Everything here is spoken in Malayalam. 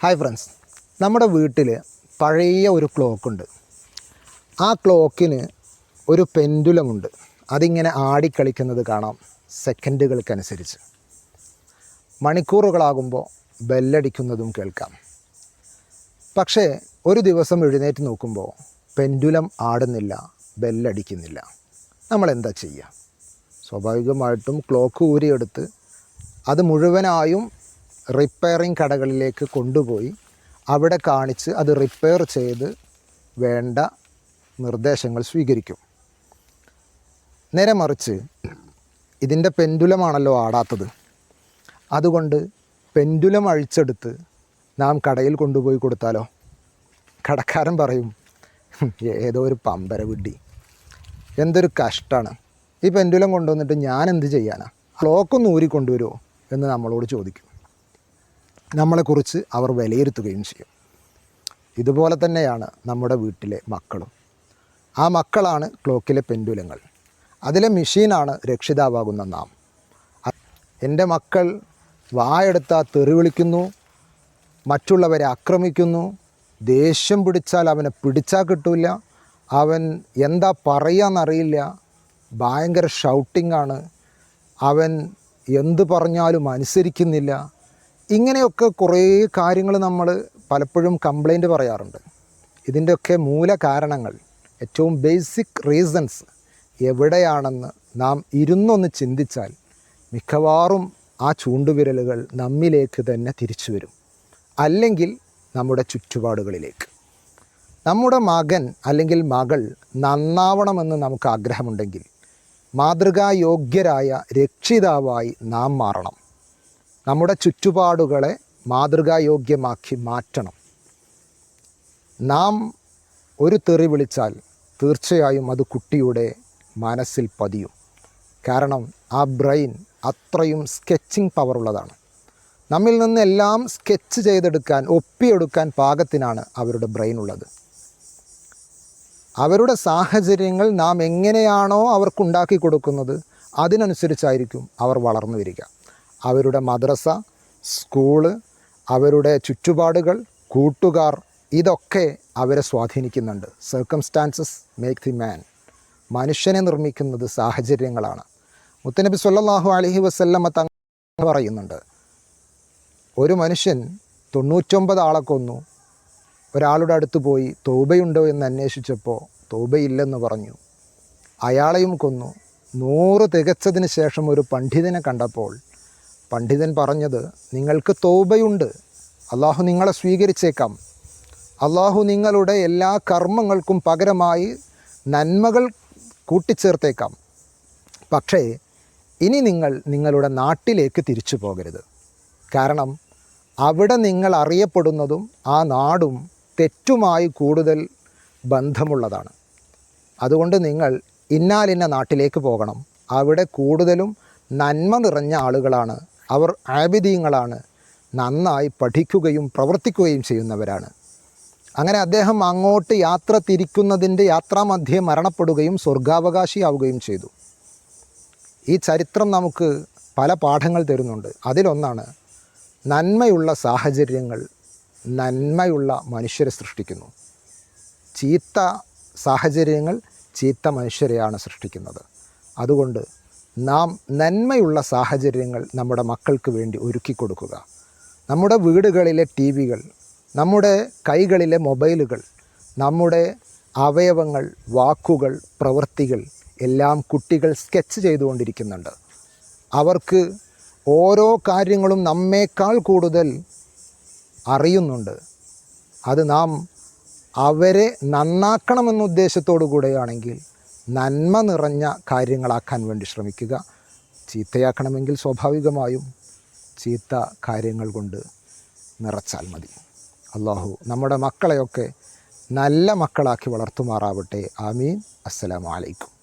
ഹായ് ഫ്രണ്ട്സ് നമ്മുടെ വീട്ടിൽ പഴയ ഒരു ക്ലോക്കുണ്ട് ആ ക്ലോക്കിന് ഒരു പെൻഡുലമുണ്ട് അതിങ്ങനെ ആടിക്കളിക്കുന്നത് കാണാം സെക്കൻഡുകൾക്കനുസരിച്ച് മണിക്കൂറുകളാകുമ്പോൾ ബെല്ലടിക്കുന്നതും കേൾക്കാം. പക്ഷേ ഒരു ദിവസം എഴുന്നേറ്റ് നോക്കുമ്പോൾ പെൻഡുലം ആടുന്നില്ല ബെല്ലടിക്കുന്നില്ല നമ്മളെന്താ ചെയ്യുക? സ്വാഭാവികമായിട്ടും ക്ലോക്ക് ഊരിയെടുത്ത് അത് മുഴുവനായും റിപ്പയറിംഗ് കടകളിലേക്ക് കൊണ്ടുപോയി അവിടെ കാണിച്ച് അത് റിപ്പയർ ചെയ്ത് വേണ്ട നിർദ്ദേശങ്ങൾ സ്വീകരിക്കും. നേരെ മറിച്ച് ഇതിന്റെ പെൻഡുലമാണല്ലോ ആടാത്തത്. അതുകൊണ്ട് പെൻഡുലം അഴിച്ചെടുത്ത് നാം കടയിൽ കൊണ്ടുപോയി കൊടുത്താലോ? കടക്കാരൻ പറയും "ഹും, ഏതോ ഒരു പമ്പര വിഡ്ഡി എന്തൊരു കഷ്ടമാണ് ഈ പെൻഡുലം കൊണ്ടുവന്നിട്ട് ഞാൻ എന്ത് ചെയ്യാനാ? ക്ലോക്കൊന്ന് ഊരി കൊണ്ടുവരുമോ എന്ന് നമ്മളോട് ചോദിക്കും. നമ്മളെക്കുറിച്ച് അവർ വിലയിരുത്തുകയും ചെയ്യും. ഇതുപോലെ തന്നെയാണ് നമ്മുടെ വീട്ടിലെ മക്കളും. ആ മക്കളാണ് ക്ലോക്കിലെ പെൻഡുലങ്ങൾ. അതിലെ മെഷീനാണ് രക്ഷിതാവാകുന്ന നാം. എന്റെ മക്കൾ വായെടുത്താൽ തെറി വിളിക്കുന്നു മറ്റുള്ളവരെ ആക്രമിക്കുന്നു ദേഷ്യം പിടിച്ചാൽ അവനെ പിടിച്ചാൽ കിട്ടില്ല അവൻ എന്താ പറയാന്നറിയില്ല ഭയങ്കര ഷൗട്ടിങ്ങാണ് അവൻ എന്ത് പറഞ്ഞാലും അനുസരിക്കുന്നില്ല ഇങ്ങനെയൊക്കെ കുറേ കാര്യങ്ങൾ നമ്മൾ പലപ്പോഴും കംപ്ലൈന്റ് പറയാറുണ്ട്. ഇതിന്റെയൊക്കെ മൂല കാരണങ്ങൾ ഏറ്റവും ബേസിക് റീസൺസ് എവിടെയാണെന്ന് നാം ഇരുന്നൊന്ന് ചിന്തിച്ചാൽ മിക്കവാറും ആ ചൂണ്ടുവിരലുകൾ നമ്മിലേക്ക് തന്നെ തിരിച്ചു വരും. അല്ലെങ്കിൽ നമ്മുടെ ചുറ്റുപാടുകളിലേക്ക്. നമ്മുടെ മകൻ അല്ലെങ്കിൽ മകൾ നന്നാവണമെന്ന് നമുക്ക് ആഗ്രഹമുണ്ടെങ്കിൽ മാതൃകായോഗ്യരായ രക്ഷിതാവായി നാം മാറണം. നമ്മുടെ ചുറ്റുപാടുകളെ മാതൃകായോഗ്യമാക്കി മാറ്റണം. നാം ഒരു തെറി വിളിച്ചാൽ തീർച്ചയായും അത് കുട്ടിയുടെ മനസ്സിൽ പതിയും. കാരണം ആ ബ്രെയിൻ അത്രയും സ്കെച്ചിങ് പവറുള്ളതാണ് നമ്മിൽ നിന്ന് എല്ലാം സ്കെച്ച് ചെയ്തെടുക്കാൻ ഒപ്പിയെടുക്കാൻ പാകത്തിനാണ് അവരുടെ ബ്രെയിൻ ഉള്ളത്. അവരുടെ സാഹചര്യങ്ങൾ നാം എങ്ങനെയാണോ അവർക്കുണ്ടാക്കി കൊടുക്കുന്നത് അതിനനുസരിച്ചായിരിക്കും അവർ വളർന്നു വരിക. അവരുടെ മദ്രസ സ്കൂൾ അവരുടെ ചുറ്റുപാടുകൾ കൂട്ടുകാർ ഇതൊക്കെ അവരെ സ്വാധീനിക്കുന്നുണ്ട്. സർക്കംസ്റ്റാൻസസ് മേക്ക് ദി മാൻ മനുഷ്യനെ നിർമ്മിക്കുന്നത് സാഹചര്യങ്ങളാണ്. മുത്തനബി സല്ലാഹു അലഹി വസല്ലമ തങ്ങൾ പറയുന്നുണ്ട് ഒരു മനുഷ്യൻ തൊണ്ണൂറ്റൊമ്പത് ആളെ കൊന്നു. ഒരാളുടെ അടുത്ത് പോയി തോബയുണ്ടോ എന്ന് അന്വേഷിച്ചപ്പോൾ തോബയില്ലെന്ന് പറഞ്ഞു. അയാളെയും കൊന്നു. നൂറ് തികച്ചതിന് ശേഷം ഒരു പണ്ഡിതനെ കണ്ടപ്പോൾ പണ്ഡിതൻ പറഞ്ഞത് നിങ്ങൾക്ക് തോബയുണ്ട്. അള്ളാഹു നിങ്ങളെ സ്വീകരിച്ചേക്കാം. അള്ളാഹു നിങ്ങളുടെ എല്ലാ കർമ്മങ്ങൾക്കും പകരമായി നന്മകൾ കൂട്ടിച്ചേർത്തേക്കാം. പക്ഷേ ഇനി നിങ്ങൾ നിങ്ങളുടെ നാട്ടിലേക്ക് തിരിച്ചു പോകരുത്. കാരണം അവിടെ നിങ്ങൾ അറിയപ്പെടുന്നതും ആ നാടും തെറ്റുമായി കൂടുതൽ ബന്ധമുള്ളതാണ്. അതുകൊണ്ട് നിങ്ങൾ ഇന്നാലിന്ന നാട്ടിലേക്ക് പോകണം. അവിടെ കൂടുതലും നന്മ നിറഞ്ഞ ആളുകളാണ് അവർ ആബിദീങ്ങളാണ് നന്നായി പഠിക്കുകയും പ്രവർത്തിക്കുകയും ചെയ്യുന്നവരാണ്. അങ്ങനെ അദ്ദേഹം അങ്ങോട്ട് യാത്ര തിരിക്കുന്നതിന്റെ യാത്രാമധ്യേ മരണപ്പെടുകയും സ്വർഗാവകാശിയാവുകയും ചെയ്തു. ഈ ചരിത്രം നമുക്ക് പല പാഠങ്ങൾ തരുന്നുണ്ട്. അതിലൊന്നാണ് നന്മയുള്ള സാഹചര്യങ്ങൾ നന്മയുള്ള മനുഷ്യരെ സൃഷ്ടിക്കുന്നു. ചീത്ത സാഹചര്യങ്ങൾ ചീത്ത മനുഷ്യരെയാണ് സൃഷ്ടിക്കുന്നത്. അതുകൊണ്ട് നാം നന്മയുള്ള സാഹചര്യങ്ങൾ നമ്മുടെ മക്കൾക്ക് വേണ്ടി ഒരുക്കി കൊടുക്കുക. നമ്മുടെ വീടുകളിലെ ടി വികൾ നമ്മുടെ കൈകളിലെ മൊബൈലുകൾ നമ്മുടെ അവയവങ്ങൾ വാക്കുകൾ പ്രവൃത്തികൾ എല്ലാം കുട്ടികൾ സ്കെച്ച് ചെയ്തുകൊണ്ടിരിക്കുന്നുണ്ട്. അവർക്ക് ഓരോ കാര്യങ്ങളും നമ്മേക്കാൾ കൂടുതൽ അറിയുന്നുണ്ട്. അത് നാം അവരെ നന്നാക്കണമെന്ന ഉദ്ദേശത്തോടു കൂടെയാണെങ്കിൽ നന്മ നിറഞ്ഞ കാര്യങ്ങളാക്കാൻ വേണ്ടി ശ്രമിക്കുക. ചീത്തയാക്കണമെങ്കിൽ സ്വാഭാവികമായും ചീത്ത കാര്യങ്ങൾ കൊണ്ട് നിറച്ചാൽ മതി. അള്ളാഹു നമ്മുടെ മക്കളെയൊക്കെ നല്ല മക്കളാക്കി വളർത്തുമാറാവട്ടെ. ആമീൻ. അസ്സലാമു അലൈക്കും.